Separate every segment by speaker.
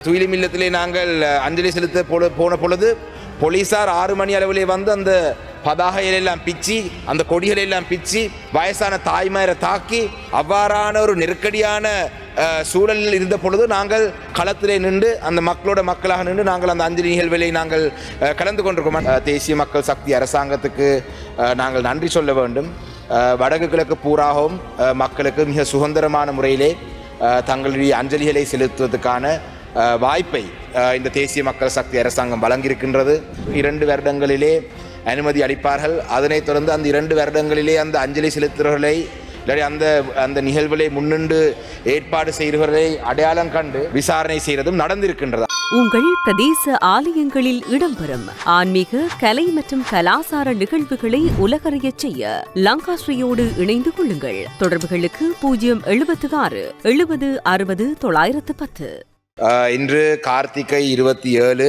Speaker 1: துயிலும் இல்லத்திலே நாங்கள் அஞ்சலி செலுத்த பொழு- போன பொழுது போலீசார் ஆறு மணி அளவிலே வந்து அந்த பதாகைகள் எல்லாம் பிச்சு அந்த கொடிகளை எல்லாம் பிச்சு வயசான தாய்மாரை தாக்கி அவ்வாறான ஒரு நெருக்கடியான சூழலில் இருந்த பொழுது நாங்கள் களத்திலே நின்று அந்த மக்களோட மக்களாக நின்று நாங்கள் அந்த அஞ்சலி நிகழ்வுகளை நாங்கள் கலந்து கொண்டிருக்கோம். தேசிய மக்கள் சக்தி அரசாங்கத்துக்கு நாங்கள் நன்றி சொல்ல வேண்டும். வடக்கு கிழக்கு பூராகவும் மக்களுக்கு மிக சுதந்திரமான முறையிலே தங்களுடைய அஞ்சலிகளை செலுத்துவதற்கான வாய்ப்பை இந்த தேசிய மக்கள் சக்தி அரசாங்கம் வழங்கியிருக்கின்றது. இரண்டு வருடங்களிலே அனுமதி அளிப்பார்கள். அதனைத் தொடர்ந்து அந்த இரண்டு வருடங்களிலே அந்த அஞ்சலி செலுத்துகிறவர்களை இல்லாட்டி அந்த அந்த நிகழ்வுகளை முன்னின்று ஏற்பாடு செய்கிறவர்களை அடையாளம் கண்டு விசாரணை செய்கிறதும் நடந்திருக்கின்றது?
Speaker 2: உங்கள் பிரதேச ஆலயங்களில் இடம்பெறும் ஆன்மீக கலை மற்றும் கலாசார நிகழ்வுகளை உலகறிய செய்ய லங்காஸ்ரீயோடு இணைந்து கொள்ளுங்கள். தொடர்புகளுக்கு பூஜ்ஜியம் எழுபத்து ஆறு எழுபது அறுபது தொள்ளாயிரத்து பத்து.
Speaker 1: இன்று கார்த்திகை இருபத்தி ஏழு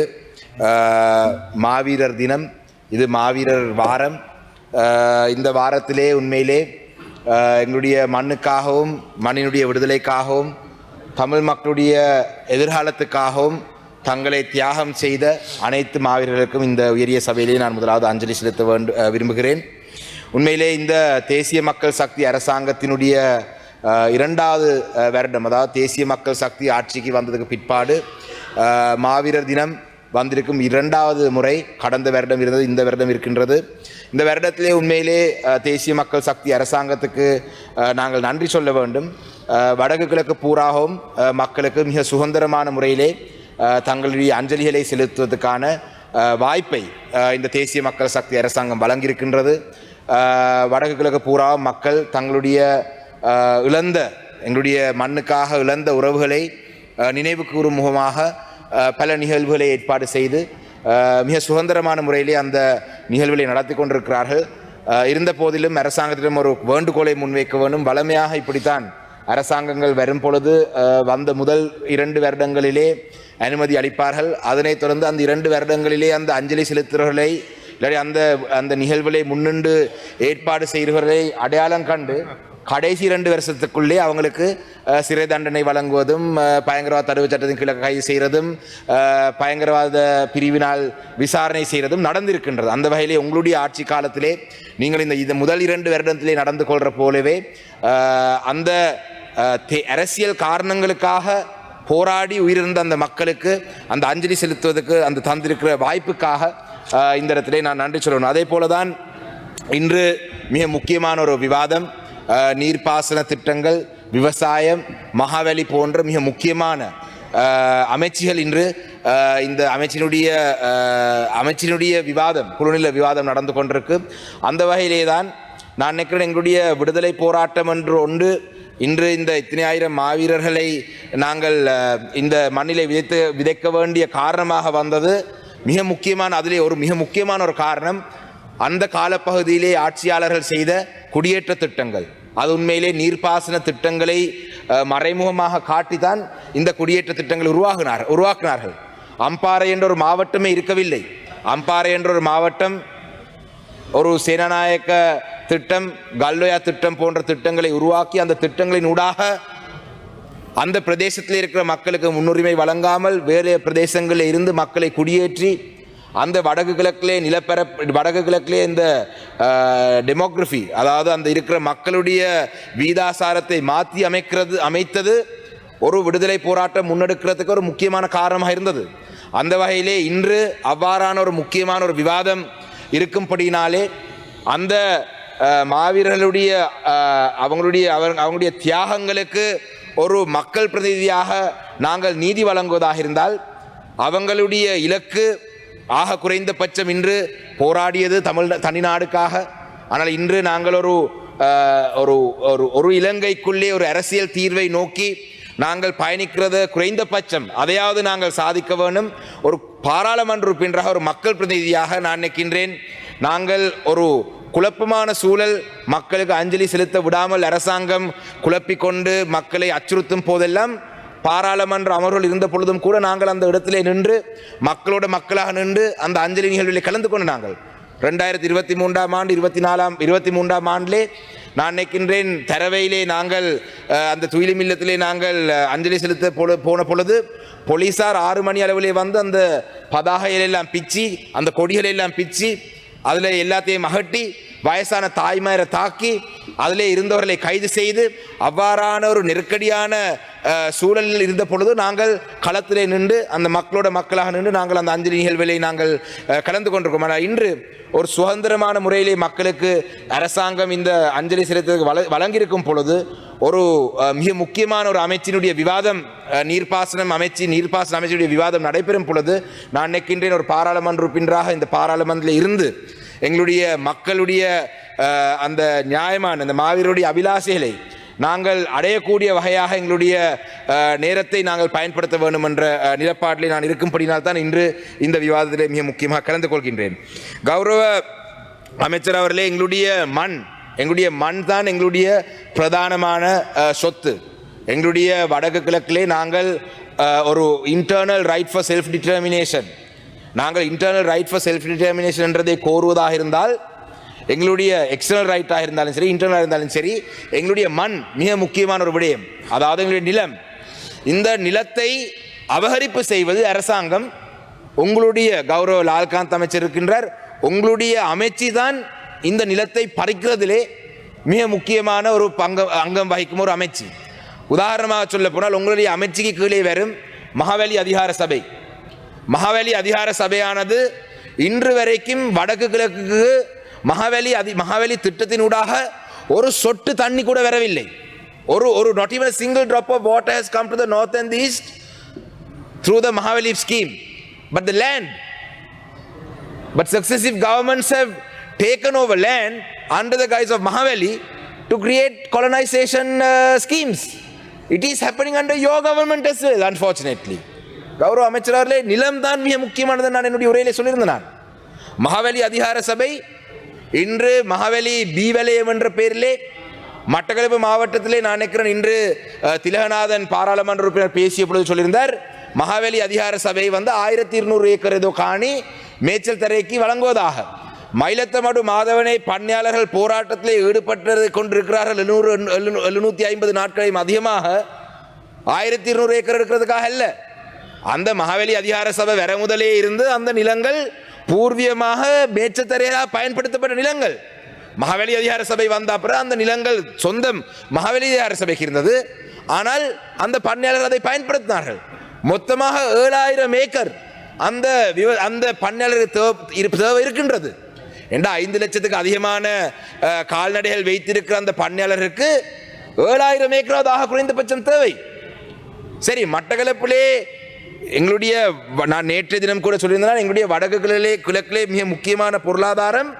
Speaker 1: மாவீரர் தினம். இது மாவீரர் வாரம். இந்த வாரத்திலே உண்மையிலே எங்களுடைய மண்ணுக்காகவும் மண்ணினுடைய விடுதலைக்காகவும் தமிழ் மக்களுடைய எதிர்காலத்துக்காகவும் தங்களை தியாகம் செய்த அனைத்து மாவீரர்களுக்கும் இந்த உயரிய சபையிலே நான் முதலாவது அஞ்சலி செலுத்த வேண்டு விரும்புகிறேன். உண்மையிலே இந்த தேசிய மக்கள் சக்தி அரசாங்கத்தினுடைய இரண்டாவது வருடம் அதாவது தேசிய மக்கள் சக்தி ஆட்சிக்கு வந்ததுக்கு பிற்பாடு மாவீரர் தினம் வந்திருக்கும் இரண்டாவது முறை கடந்த வருடம் இருந்தது இந்த வருடம் இருக்கின்றது. இந்த வருடத்திலே உண்மையிலே தேசிய மக்கள் சக்தி அரசாங்கத்துக்கு நாங்கள் நன்றி சொல்ல வேண்டும். வடக்கு கிழக்கு பூராகவும் மக்களுக்கு மிக சுதந்திரமான முறையிலே தங்களுடைய அஞ்சலிகளை செலுத்துவதற்கான வாய்ப்பை இந்த தேசிய மக்கள் சக்தி அரசாங்கம் வழங்கியிருக்கின்றது. வடக்கு கிழக்கு பூராவும் மக்கள் தங்களுடைய இழந்த எங்களுடைய மண்ணுக்காக இழந்த உறவுகளை நினைவு கூறும் முகமாக பல நிகழ்வுகளை ஏற்பாடு செய்து மிக சுதந்திரமான முறையிலே அந்த நிகழ்வுகளை நடத்தி கொண்டிருக்கிறார்கள். இருந்த போதிலும் அரசாங்கத்திடம் ஒரு வேண்டுகோளை முன்வைக்க வேண்டும். வளமையாக இப்படித்தான் அரசாங்கங்கள் வரும் பொழுது வந்த முதல் இரண்டு வருடங்களிலே அனுமதி அளிப்பார்கள். அதனைத் தொடர்ந்து அந்த இரண்டு வருடங்களிலே அந்த அஞ்சலி செலுத்துகிறவர்களை இல்லாட்டி அந்த அந்த நிகழ்வுகளை முன்னின்று ஏற்பாடு செய்கிறவர்களை அடையாளம் கண்டு கடைசி இரண்டு வருஷத்துக்குள்ளே அவங்களுக்கு சிறை தண்டனை வழங்குவதும் பயங்கரவாத தடுப்பு சட்டத்தின் கீழே கைது செய்கிறதும் பயங்கரவாத பிரிவினால் விசாரணை செய்கிறதும் நடந்திருக்கின்றது. அந்த வகையிலே உங்களுடைய ஆட்சி காலத்திலே நீங்கள் இந்த இந்த முதல் இரண்டு வருடத்திலே நடந்து கொள்கிற போலவே அந்த தே- அரசியல் காரணங்களுக்காக போராடி உயிரிழந்த அந்த மக்களுக்கு அந்த அஞ்சலி செலுத்துவதற்கு அந்த தந்திருக்கிற வாய்ப்புக்காக இந்த இடத்திலே நான் நன்றி சொல்லணும். அதே போல தான் இன்று மிக முக்கியமான ஒரு விவாதம். நீர்ப்பாசன திட்டங்கள் விவசாயம் மகாவலி போன்ற மிக முக்கியமான அமைச்சுகள் இன்று இந்த அமைச்சினுடைய அமைச்சினுடைய விவாதம் குழுநில விவாதம் நடந்து கொண்டிருக்கு. அந்த வகையிலே தான் நான் நினைக்கிறேன் எங்களுடைய விடுதலை போராட்டம் என்று ஒன்று இன்று இந்த இத்தனை ஆயிரம் மாவீரர்களை நாங்கள் இந்த மண்ணிலை விதைத்து விதைக்க வேண்டிய காரணமாக வந்தது. மிக முக்கியமான அதிலே ஒரு மிக முக்கியமான ஒரு காரணம் அந்த காலப்பகுதியிலே ஆட்சியாளர்கள் செய்த குடியேற்ற திட்டங்கள். அது உண்மையிலே நீர்ப்பாசன திட்டங்களை மறைமுகமாக காட்டித்தான் இந்த குடியேற்ற திட்டங்களை உருவாகினார் உருவாக்கினார்கள். அம்பாறை என்ற ஒரு மாவட்டமே இருக்கவில்லை. அம்பாறை என்ற ஒரு மாவட்டம் ஒரு சேனநாயக்க திட்டம் கல்வயா திட்டம் போன்ற திட்டங்களை உருவாக்கி அந்த திட்டங்களின் ஊடாக அந்த பிரதேசத்தில் இருக்கிற மக்களுக்கு முன்னுரிமை வழங்காமல் வேறு பிரதேசங்களில் இருந்து மக்களை குடியேற்றி அந்த வடக்கு கிழக்கிலே நிலப்பர வடக்கு கிழக்கிலே இந்த டெமோக்ரஃபி அதாவது அந்த இருக்கிற மக்களுடைய வீதாசாரத்தை மாற்றி அமைக்கிறது அமைத்தது ஒரு விடுதலை போராட்டம் முன்னெடுக்கிறதுக்கு ஒரு முக்கியமான காரணமாக இருந்தது. அந்த வகையிலே இன்று அவ்வாறான ஒரு முக்கியமான ஒரு விவாதம் இருக்கும்படினாலே அந்த மாவீரர்களுடைய அவங்களுடைய அவங்களுடைய தியாகங்களுக்கு ஒரு மக்கள் பிரதிநிதியாக நாங்கள் நீதி வழங்குவதாக இருந்தால் அவங்களுடைய இலக்கு ஆக குறைந்தபட்சம் இன்று போராடியது தமிழ் தனிநாடுக்காக. ஆனால் இன்று நாங்கள் ஒரு ஒரு ஒரு ஒரு இலங்கைக்குள்ளே ஒரு அரசியல் தீர்வை நோக்கி நாங்கள் பயணிக்கிறது குறைந்தபட்சம் அதையாவது நாங்கள் சாதிக்க வேண்டும். ஒரு பாராளுமன்ற உறுப்பினராக ஒரு மக்கள் பிரதிநிதியாக நான் நினைக்கின்றேன். நாங்கள் ஒரு குழப்பமான சூழல் மக்களுக்கு அஞ்சலி செலுத்த விடாமல் அரசாங்கம் குழப்பிக்கொண்டு மக்களை அச்சுறுத்தும் போதெல்லாம் பாராளுமன்ற அமர்வுகள் இருந்த பொழுதும் கூட நாங்கள் அந்த இடத்திலே நின்று மக்களோட மக்களாக நின்று அந்த அஞ்சலி நிகழ்வில் கலந்து கொண்டு நாங்கள். ரெண்டாயிரத்தி இருபத்தி மூன்றாம் ஆண்டு இருபத்தி நாலாம் இருபத்தி மூன்றாம் ஆண்டிலே நான் நினைக்கின்றேன் தரவையிலே நாங்கள் அந்த துயிலி மில்லத்திலே நாங்கள் அஞ்சலி செலுத்த பொழு போன பொழுது போலீசார் ஆறு மணி அளவிலே வந்து அந்த பதாகைகள் எல்லாம் பிச்சு அந்த கொடிகளை எல்லாம் பிச்சு அதில் எல்லாத்தையும் அகட்டி வயசான தாய்மாரை தாக்கி அதிலே இருந்தவர்களை கைது செய்து அவ்வாறான ஒரு நெருக்கடியான சூழலில் இருந்த பொழுது நாங்கள் களத்திலே நின்று அந்த மக்களோட மக்களாக நின்று நாங்கள் அந்த அஞ்சலி நிகழ்வுகளை நாங்கள் கலந்து கொண்டிருக்கோம். ஆனால் இன்று ஒரு சுதந்திரமான முறையிலே மக்களுக்கு அரசாங்கம் இந்த அஞ்சலி செலுத்துவதற்கு வள வழங்கியிருக்கும் பொழுது ஒரு மிக முக்கியமான ஒரு அமைச்சினுடைய விவாதம் நீர்ப்பாசனம் அமைச்சு நீர்ப்பாசன அமைச்சினுடைய விவாதம் நடைபெறும் பொழுது நான் நினைக்கின்றேன் ஒரு பாராளுமன்ற உறுப்பினராக இந்த பாராளுமன்றத்தில் இருந்து எங்களுடைய மக்களுடைய அந்த நியாயமான அந்த மாவீரருடைய அபிலாசைகளை நாங்கள் அடையக்கூடிய வகையாக எங்களுடைய நேரத்தை நாங்கள் பயன்படுத்த வேண்டும் என்ற நிலப்பாட்டில் நிலப்பாட்டிலே நான் இருக்கும்படினால் தான் இன்று இந்த விவாதத்திலே மிக முக்கியமாக கலந்து கொள்கின்றேன். கௌரவ அமைச்சர் அவர்களே எங்களுடைய மண் எங்களுடைய மண் தான் எங்களுடைய பிரதானமான சொத்து. எங்களுடைய வடக்கு கிழக்கிலே நாங்கள் ஒரு internal right for self determination நாங்கள் internal right for self determination என்றதை கோருவதாக இருந்தால் எங்களுடைய எக்ஸ்டர்னல் ரைட்டாக இருந்தாலும் சரி இன்டர்னலாக இருந்தாலும் சரி எங்களுடைய மண் மிக முக்கியமான ஒரு விடயம். அதாவது எங்களுடைய நிலம். இந்த நிலத்தை அபகரிப்பு செய்வது அரசாங்கம். உங்களுடைய கௌரவ லால்காந்த் அமைச்சர் இருக்கின்றார். உங்களுடைய அமைச்சு தான் இந்த நிலத்தை பறிக்கிறதிலே மிக முக்கியமான ஒரு பங்கு அங்கம் வகிக்கும் ஒரு அமைச்சு. உதாரணமாக சொல்ல போனால் உங்களுடைய அமைச்சுக்கு கீழே வரும் மகாவலி அதிகார சபை. மகாவலி அதிகார சபையானது இன்று வரைக்கும் வடக்கு கிழக்கு மகாவலி அதி மகாவலி திட்டத்தினூடாக ஒரு சொட்டு தண்ணி கூட வரவில்லை ஒரு ஒரு not even single drop of water has come to the north and east through the Mahaweli scheme but the land but successive governments have taken over land under the guise of Mahavali to create colonization schemes it It is under under government government as unfortunately. கௌரவ அமைச்சரவர்களே நிலம் தான் மிக முக்கியமானது நான் என்னுடைய உரையிலே சொல்லியிருந்தேன். நான் மகாவலி அதிகார சபை இன்று மகாவலி பீவலயம் என்ற பெயரிலே மட்டக்களப்பு மாவட்டத்திலே நான் நினைக்கிறேன் இன்று திலகநாதன் பாராளுமன்ற உறுப்பினர் பேசிய பொழுது சொல்லியிருந்தார் மகாவலி அதிகார சபை வந்து ஆயிரத்தி இருநூறு ஏக்கர் ஏதோ காணி மேய்ச்சல் தரைக்கு வழங்குவதாக. மயிலத்தமடு மாதவனை பண்ணையாளர்கள் போராட்டத்திலே ஈடுபட்டு கொண்டிருக்கிறார்கள். எழுநூறு எழுநூற்றி ஐம்பது நாட்களையும் அதிகமாக ஆயிரத்தி இருநூறு ஏக்கர் இருக்கிறதுக்காக அல்ல. அந்த மகாவலி அதிகார சபை வர முதலே இருந்து அந்த நிலங்கள் பூர்வீகமாக மேச்சத்தரையாக பயன்படுத்தப்பட்ட நிலங்கள். மகாவலி அதிகார சபை வந்த அப்புறம் அந்த நிலங்கள் சொந்தம் மகாவலி அதிகார சபைக்கு இருந்தது. ஆனால் அந்த பண்ணையாளர் அதை பயன்படுத்தினார்கள். மொத்தமாக ஏழாயிரம் ஏக்கர் அந்த விவ அந்த பண்ணையாளருக்கு தேவை தேவை இருக்கின்றது. ஏண்டா ஐந்து லட்சத்துக்கு அதிகமான கால்நடைகள் வைத்திருக்கிற அந்த பண்ணையாளருக்கு ஏழாயிரம் ஏக்கராவதாக குறைந்தபட்சம் தேவை. சரி மட்டக்களப்பிலே எங்களுடைய வ- நான் நேற்றைய தினம் கூட சொல்லியிருந்தேன் எங்களுடைய வடக்குகளிலே கிழக்கிலே மிக முக்கியமான பொருளாதாரம்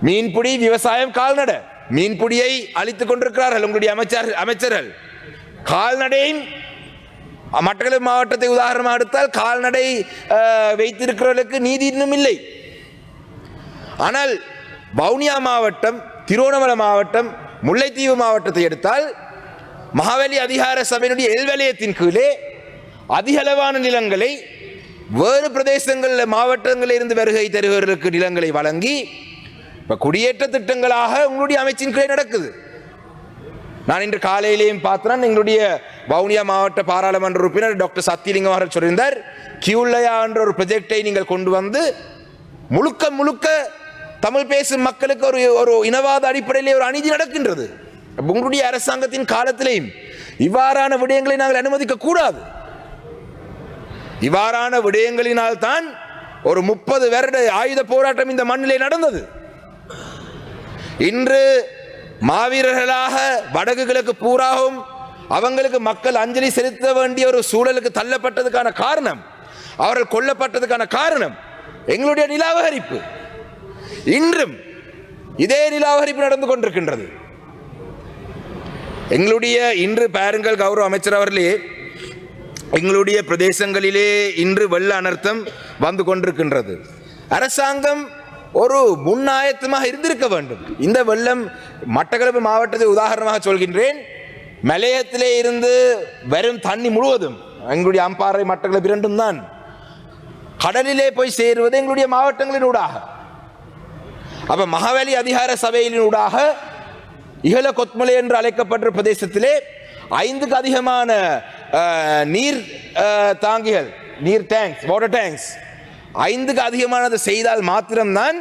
Speaker 1: மீன்பிடி விவசாயம் கால்நடை. மீன்பிடியை அழித்துக் கொண்டிருக்கிறார்கள் உங்களுடைய அமைச்சர் அமைச்சர்கள். கால்நடையும் மட்டக்களப்பு மாவட்டத்தை உதாரணமாக எடுத்தால் கால்நடை வைத்திருக்கிறவர்களுக்கு நீதி இன்னும் இல்லை. ஆனால் வவுனியா மாவட்டம் திருவண்ணாமலை மாவட்டம் முல்லைத்தீவு மாவட்டத்தை எடுத்தால் மகாவலி அதிகார சபையினுடைய எல்வலயத்தின் கீழே அதிகளவான நிலங்களை வேறு பிரதேசங்களில் மாவட்டங்களில் இருந்து வருகை தருகிறவர்களுக்கு நிலங்களை வழங்கி இப்போ குடியேற்ற திட்டங்களாக உங்களுடைய அமைச்சின் கீழே நடக்குது. நான் இன்று காலையிலேயும் பார்த்தேன் எங்களுடைய வவுனியா மாவட்ட பாராளுமன்ற உறுப்பினர் டாக்டர் சத்தியலிங்கம் அவர்கள் சொல்லியிருந்தார் கியூல்லயா என்ற ஒரு ப்ரொஜெக்டை நீங்கள் கொண்டு வந்து முழுக்க முழுக்க தமிழ் பேசும் மக்களுக்கு ஒரு ஒரு இனவாத அடிப்படையிலே ஒரு அநீதி நடக்கின்றது. உங்களுடைய அரசாங்கத்தின் காலத்திலேயும் இவ்வாறான விடயங்களை நாங்கள் அனுமதிக்க கூடாது. இவ்வாறான விடயங்களினால் தான் ஒரு முப்பது வருட ஆயுத போராட்டம் இந்த மண்ணிலே நடந்தது. இன்று மாவீரர்களாக வடக்கு கிழக்கு பூராவும் அவங்களுக்கு மக்கள் அஞ்சலி செலுத்த வேண்டிய ஒரு சூழலுக்கு தள்ளப்பட்டதுக்கான காரணம் அவர்கள் கொல்லப்பட்டதுக்கான காரணம் எங்களுடைய நிலாவகரிப்பு. இன்றும் இதே நிலாவகரிப்பு நடந்து கொண்டிருக்கின்றது. எங்களுடைய இன்று பாருங்கள் கௌரவ அமைச்சர் அவர்களே எங்களுடைய பிரதேசங்களிலே இன்று வெள்ள அனர்த்தம் வந்து கொண்டிருக்கின்றது. அரசாங்கம் ஒரு முன்னாயத்தமாக இருந்திருக்க வேண்டும். இந்த வெள்ளம் மட்டக்களப்பு மாவட்டத்தை உதாரணமாக சொல்கின்றேன். மலையத்திலே இருந்து வரும் தண்ணி முழுவதும் எங்களுடைய அம்பாறை மட்டக்களப்பு இரண்டும் தான். கடலிலே போய் சேருவது எங்களுடைய மாவட்டங்களின் ஊடாக. அப்ப மகாவலி அதிகார சபையினூடாக இகல கொத்மலை என்று அழைக்கப்பட்ட பிரதேசத்திலே ஐந்துக்கு அதிகமான நீர் தாங்கிகள் நீர் டேங்க்ஸ் வாட்டர் டேங்க்ஸ் ஐந்துக்கு அதிகமானது செய்தால் மாத்திரம்தான்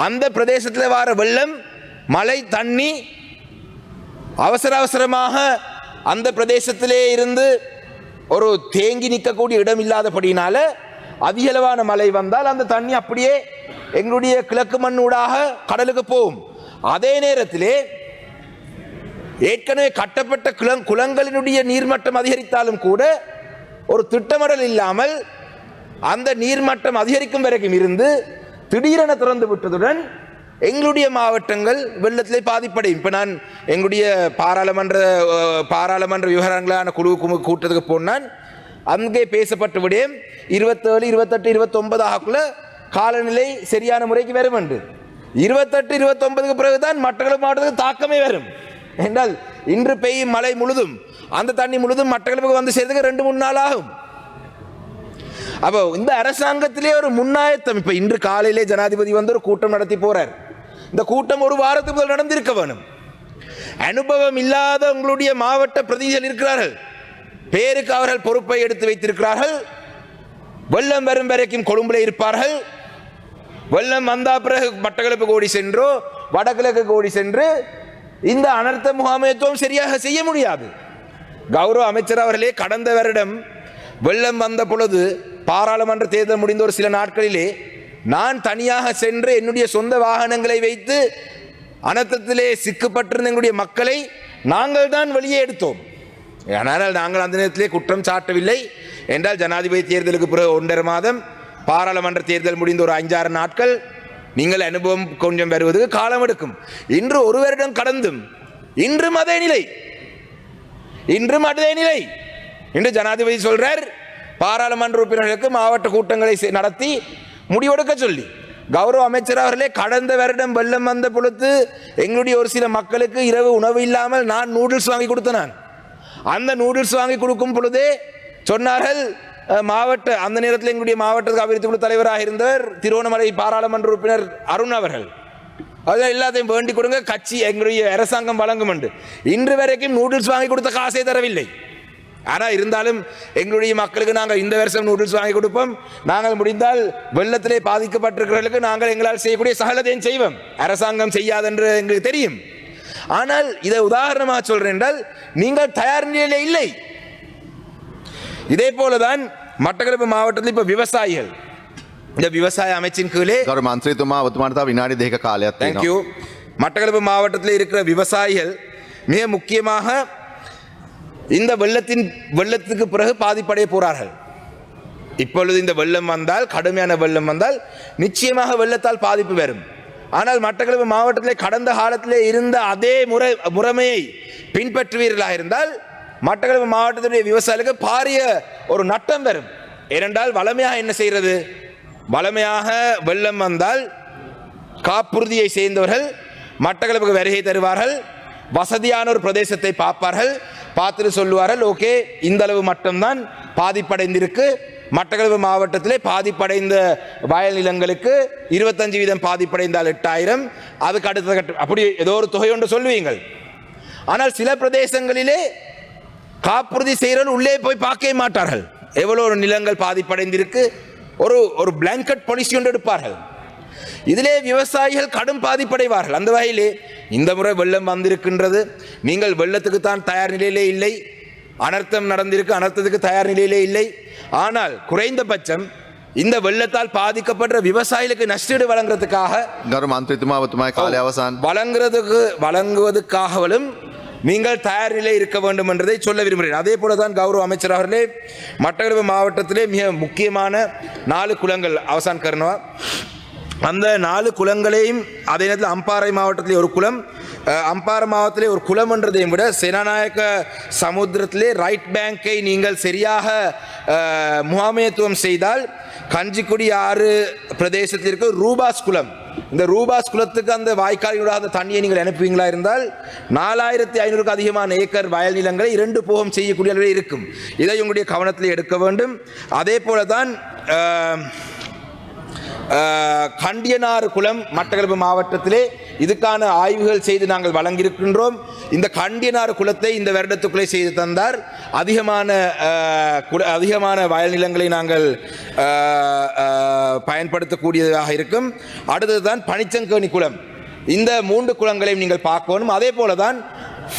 Speaker 1: அந்த பிரதேசத்தில் வர வெள்ளம் மழை தண்ணி அவசர அவசரமாக அந்த பிரதேசத்திலே இருந்து ஒரு தேங்கி நிற்கக்கூடிய இடம் இல்லாதபடினால அதிகளவான மழை வந்தால் அந்த தண்ணி அப்படியே எங்களுடைய கிழக்கு மண்ணூடாக கடலுக்கு போகும். அதே நேரத்திலே ஏற்கனவே கட்டப்பட்ட குளம் குளங்களினுடைய நீர்மட்டம் அதிகரித்தாலும் கூட ஒரு திட்டமிடல் இல்லாமல் அந்த நீர்மட்டம் அதிகரிக்கும் வரைக்கும் இருந்து திடீரென திறந்து விட்டதுடன் எங்களுடைய மாவட்டங்கள் வெள்ளத்திலே பாதிப்படையும். இப்போ நான் எங்களுடைய பாராளுமன்ற பாராளுமன்ற விவகாரங்களான குழு கூட்டத்துக்கு போனான் அங்கே பேசப்பட்ட விடயம் இருபத்தேழு இருபத்தெட்டு இருபத்தொன்பது ஆகக்குள்ள காலநிலை சரியான முறைக்கு வரும் என்று. இருபத்தெட்டு இருபத்தொன்பதுக்கு பிறகுதான் மட்டக்களப்பு மாவட்டத்துக்கு தாக்கமே வரும். என்றால் இன்று பெய்யும் மழை முழுதும் அந்த தண்ணி முழுதும் மட்டக்களப்புக்கு வந்து சேர்த்துக்க ரெண்டு மூணு நாள் ஆகும். அப்போ இந்த அரசாங்கத்திலே ஒரு முன்னாயத்தம். இப்போ இன்று காலையிலே ஜனாதிபதி வந்து ஒரு கூட்டம் நடத்தி போறார். இந்த கூட்டம் ஒரு வாரத்துக்கு முதல் நடந்திருக்க வேணும் அனுபவம் இல்லாத உங்களுடைய மாவட்ட பிரதிநிதிகள் இருக்கிறார்கள். பேருக்கு அவர்கள் பொறுப்பை எடுத்து வைத்திருக்கிறார்கள். வெள்ளம் வரும் வரைக்கும் கொழும்புல இருப்பார்கள். வெள்ளம் வந்தா பிறகு மட்டக்களப்பு கோடி சென்றோ வடகிழக்கு கோடி சென்று இந்த அனர்த்த முகாமைத்துவம் சரியாக செய்ய முடியாது. கௌரவ அமைச்சர் அவர்களே கடந்த வருடம் வெள்ளம் வந்த பொழுது பாராளுமன்ற தேர்தல் முடிந்த ஒரு சில நாட்களிலே நான் தனியாக சென்று என்னுடைய சொந்த வாகனங்களை வைத்து அனர்த்தத்திலே சிக்கப்பட்டிருந்த எங்களுடைய மக்களை நாங்கள் தான் வெளியே எடுத்தோம். ஆனால் நாங்கள் அந்த நேரத்திலே குற்றம் சாட்டவில்லை. என்றால் ஜனாதிபதி தேர்தலுக்கு பிறகு ஒன்றரை மாதம் பாராளுமன்ற தேர்தல் முடிந்த ஒரு அஞ்சாறு நாட்கள் நீங்கள் அனுபவம் கொஞ்சம் வருவதற்கு காலம் எடுக்கும். இன்று ஒரு வருடம் கடந்தும் இன்றும் அதே நிலை. இன்றும் அதே நிலை. இன்று ஜனாதிபதி சொல்றார் பாராளுமன்ற உறுப்பினர்களுக்கு மாவட்ட கூட்டங்களை நடத்தி முடிவெடுக்க சொல்லி. கௌரவ அமைச்சர் அவர்களே கடந்த வருடம் வெள்ளம் வந்த பொழுது எங்களுடைய ஒரு சில மக்களுக்கு இரவு உணவு இல்லாமல் நான் நூடுல்ஸ் வாங்கி கொடுத்தேன் அந்த நூடுல்ஸ் வாங்கி கொடுக்கும் பொழுதே சொன்னார்கள் மாவட்ட அந்த நேரத்தில் எங்களுடைய மாவட்டத்துக்கு அபிவிருத்தி குழு தலைவராக இருந்தவர் திருவண்ணாமலை பாராளுமன்ற உறுப்பினர் அருண் அவர்கள். அதான் எல்லாத்தையும் வேண்டிக் கொடுங்க கட்சி எங்களுடைய அரசாங்கம் வழங்கும் என்று. இன்று வரைக்கும் நூடுல்ஸ் வாங்கி கொடுத்த காசே தரவில்லை. ஆனால் இருந்தாலும் எங்களுடைய மக்களுக்கு நாங்கள் இந்த வருஷம் நூடுல்ஸ் வாங்கி கொடுப்போம். நாங்கள் முடிந்தால் வெள்ளத்திலே பாதிக்கப்பட்டிருக்கிறவர்களுக்கு நாங்கள் எங்களால் செய்யக்கூடிய சகலத்தையும் செய்வோம். அரசாங்கம் செய்யாதென்று எங்களுக்கு தெரியும். ஆனால் இதை உதாரணமாக சொல்றேன் என்றால் நீங்கள் தயார் நிலையில் இல்லை. இதே போல தான் மட்டக்களப்பு மாவட்டத்தில் இப்போ விவசாயிகள். இந்த விவசாய அமைச்சின் கீழே
Speaker 3: மந்திரித்துமா ஒத்துமானதா வினாடி தேக காலையா
Speaker 1: தேங்க்யூ மட்டக்களப்பு மாவட்டத்தில் இருக்கிற விவசாயிகள் மிக முக்கியமாக இந்த வெள்ளத்தின் வெள்ளத்துக்கு பிறகு பாதிப்படைய போகிறார்கள் இப்பொழுது இந்த வெள்ளம் வந்தால் கடுமையான வெள்ளம் வந்தால் நிச்சயமாக வெள்ளத்தால் பாதிப்பு வரும். ஆனால் மட்டக்களப்பு மாவட்டத்திலே கடந்த காலத்திலே இருந்த அதே முறை முறைமையை பின்பற்றுவீர்களாக இருந்தால் மட்டக்களப்பு மாவட்டத்தினுடைய விவசாயிகளுக்கு பாரிய ஒரு நட்டம் வரும். ஏனென்றால் வளமையாக என்ன செய்கிறது? வளமையாக வெள்ளம் வந்தால் காப்புறுதியை சேர்ந்தவர்கள் மட்டக்களப்புக்கு வருகை தருவார்கள். வசதியான ஒரு பிரதேசத்தை பார்ப்பார்கள். பார்த்துட்டு சொல்லுவார்கள் ஓகே இந்த அளவு மட்டும்தான் பாதிப்படைந்திருக்கு. மட்டக்களப்பு மாவட்டத்திலே பாதிப்படைந்த வயல் நிலங்களுக்கு இருபத்தஞ்சு வீதம் பாதிப்படைந்தால் எட்டாயிரம். அதுக்கு அடுத்த கட்ட அப்படி ஏதோ ஒரு தொகை ஒன்று சொல்லுவீங்கள். ஆனால் சில பிரதேசங்களிலே காப்புறுதி செய்கிறவர்கள் உள்ளே போய் பார்க்கவே மாட்டார்கள். எவ்வளோ ஒரு நிலங்கள் பாதிப்படைந்திருக்கு. ஒரு ஒரு பிளாங்கெட் பாலிசி கொண்டு எடுப்பார்கள். இதிலே விவசாயிகள் கடும் பாதிப்படைவார்கள். அந்த வகையிலே இந்த முறை வெள்ளம் வந்திருக்கின்றது. நீங்கள் வெள்ளத்துக்கு தான் தயார் நிலையிலே இல்லை. அனர்த்தம் நடந்திருக்கு அனர்த்தத்துக்கு தயார் நிலையிலே இல்லை. ஆனால் குறைந்தபட்சம் இந்த வெள்ளத்தால் பாதிக்கப்படுற விவசாயிகளுக்கு நஷ்டீடு வழங்குறதுக்காக வழங்குறதுக்கு வழங்குவதுக்காகவும் நீங்கள் தயார் நிலை இருக்க வேண்டும் என்றதை சொல்ல விரும்புகிறேன். அதே போல தான் கௌரவ அமைச்சர் அவர்களே மட்டக்களப்பு மாவட்டத்திலே மிக முக்கியமான நாலு குளங்கள் அவசான் கருணவா. அந்த நாலு குளங்களையும் அதே நேரத்தில் அம்பாறை மாவட்டத்திலே ஒரு குளம் அம்பாறை மாவட்டத்திலே ஒரு குளம் என்றதையும் விட சேனாநாயக்க சமுத்திரத்திலே ரைட் பேங்கை நீங்கள் சரியாக முகாமியத்துவம் செய்தால் கஞ்சிக்குடி ஆறு பிரதேசத்திற்கு ரூபாஸ் குளம். இந்த ரூபாஸ் குளத்துக்கு அந்த வாய்க்காலினூடாக அந்த தண்ணியை நீங்கள் அனுப்புவீங்களா இருந்தால் நாலாயிரத்தி ஐநூறுக்கு அதிகமான ஏக்கர் வயல் நிலங்களை இரண்டு போகம் செய்யக்கூடிய அளவில் இருக்கும். இதை உங்களுடைய கவனத்தில் எடுக்க வேண்டும். அதே போல தான் கண்டியனாறு குளம் மட்டக்களப்பு மாவட்டத்திலே இதுக்கான ஆய்வுகள் செய்து நாங்கள் வழங்கியிருக்கின்றோம். இந்த கண்டியனாறு குளத்தை இந்த வருடத்துக்குள்ளே செய்து தந்தார். அதிகமான குல- அதிகமான வயல் நிலங்களை நாங்கள் பயன்படுத்தக்கூடியதாக இருக்கும். அடுத்ததுதான் பனிச்சங்கேணி குளம். இந்த மூன்று குளங்களையும் நீங்கள் பார்க்கணும். அதே போல தான்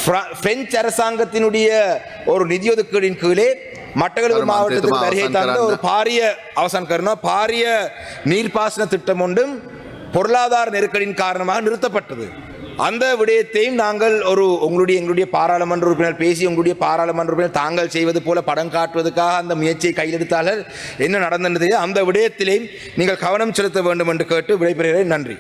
Speaker 1: பிர- பிரெஞ்சு அரசாங்கத்தினுடைய ஒரு நிதி ஒதுக்கீடின் கீழே மட்டக்களப்பு மாவட்டத்துக்கு வருகை தந்த. ஒரு பாரிய அவசான் கருணா பாரிய நீர்ப்பாசன திட்டம் ஒன்றும் பொருளாதார நெருக்கடியின் காரணமாக நிறுத்தப்பட்டது. அந்த விடயத்தையும் நாங்கள் ஒரு உங்களுடைய எங்களுடைய பாராளுமன்ற உறுப்பினர் பேசி உங்களுடைய பாராளுமன்ற உறுப்பினர் தாங்கள் செய்வது போல படம் காட்டுவதற்காக அந்த முயற்சியை கையெழுத்தாளர் என்ன நடந்தது அந்த விடயத்திலேயும் நீங்கள் கவனம் செலுத்த வேண்டும் என்று கேட்டு விடைபெறுகிறேன். நன்றி.